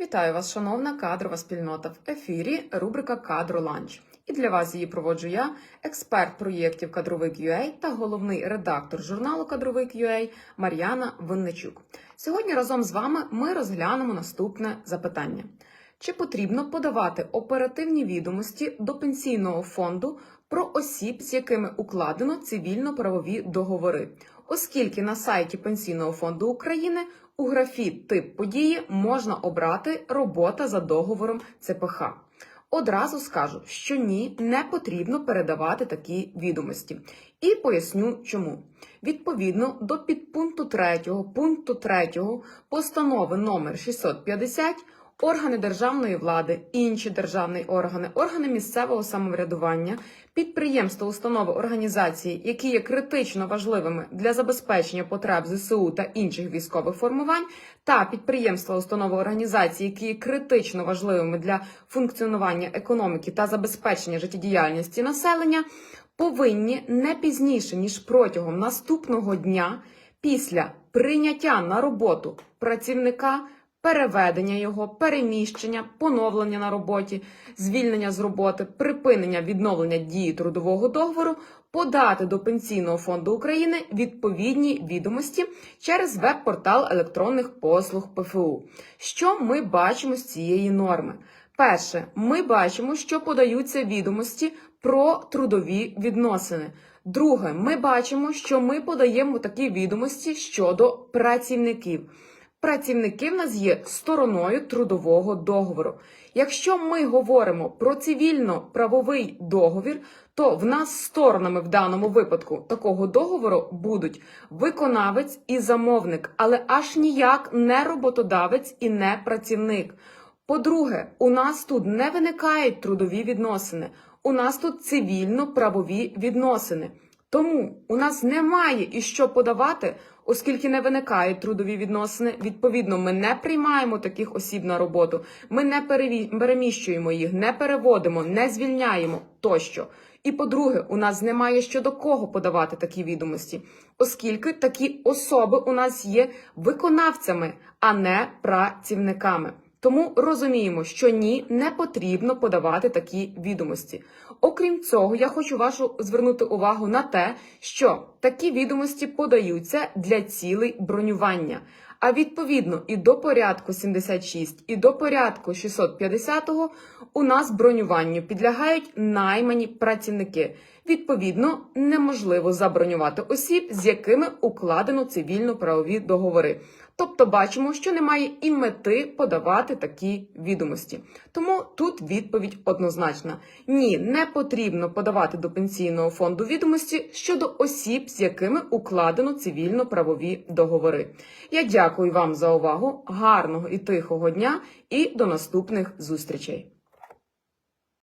Вітаю вас, шановна кадрова спільнота. В ефірі рубрика Кадро Ланч. І для вас її проводжу я, експерт проєктів Кадровик.UA та головний редактор журналу Кадровик.UA Мар'яна Винничук. Сьогодні разом з вами ми розглянемо наступне запитання: чи потрібно подавати оперативні відомості до пенсійного фонду про осіб, з якими укладено цивільно-правові договори, оскільки на сайті Пенсійного фонду України у графі тип події можна обрати робота за договором ЦПХ. Одразу скажу, що ні, не потрібно передавати такі відомості. І поясню чому. Відповідно до підпункту 3 пункту 3 постанови номер 650 Органи державної влади, інші державні органи, органи місцевого самоврядування, підприємства, установи, організації, які є критично важливими для забезпечення потреб ЗСУ та інших військових формувань, та підприємства, установи, організації, які є критично важливими для функціонування економіки та забезпечення життєдіяльності населення, повинні не пізніше ніж протягом наступного дня після прийняття на роботу працівника переведення його, переміщення, поновлення на роботі, звільнення з роботи, припинення відновлення дії трудового договору, подати до Пенсійного фонду України відповідні відомості через веб-портал електронних послуг ПФУ. Що ми бачимо з цієї норми? Перше, ми бачимо, що подаються відомості про трудові відносини. Друге, ми бачимо, що ми подаємо такі відомості щодо працівників. Працівники в нас є стороною трудового договору. Якщо ми говоримо про цивільно-правовий договір, то в нас сторонами в даному випадку такого договору будуть виконавець і замовник, але аж ніяк не роботодавець і не працівник. По-друге, у нас тут не виникають трудові відносини, у нас тут цивільно-правові відносини. Тому у нас немає і що подавати, оскільки не виникають трудові відносини. Відповідно, ми не приймаємо таких осіб на роботу, ми не переміщуємо їх, не переводимо, не звільняємо тощо. І по-друге, у нас немає щодо кого подавати такі відомості, оскільки такі особи у нас є виконавцями, а не працівниками. Тому розуміємо, що ні, не потрібно подавати такі відомості. Окрім цього, я хочу вашу звернути увагу на те, що такі відомості подаються для цілей бронювання. А відповідно і до порядку 76, і до порядку 650 у нас бронюванню підлягають наймані працівники. Відповідно, неможливо забронювати осіб, з якими укладено цивільно-правові договори. Тобто бачимо, що немає і мети подавати такі відомості. Тому тут відповідь однозначна: ні, не потрібно подавати до пенсійного фонду відомості щодо осіб, з якими укладено цивільно-правові договори. Я дякую вам за увагу, гарного і тихого дня і до наступних зустрічей.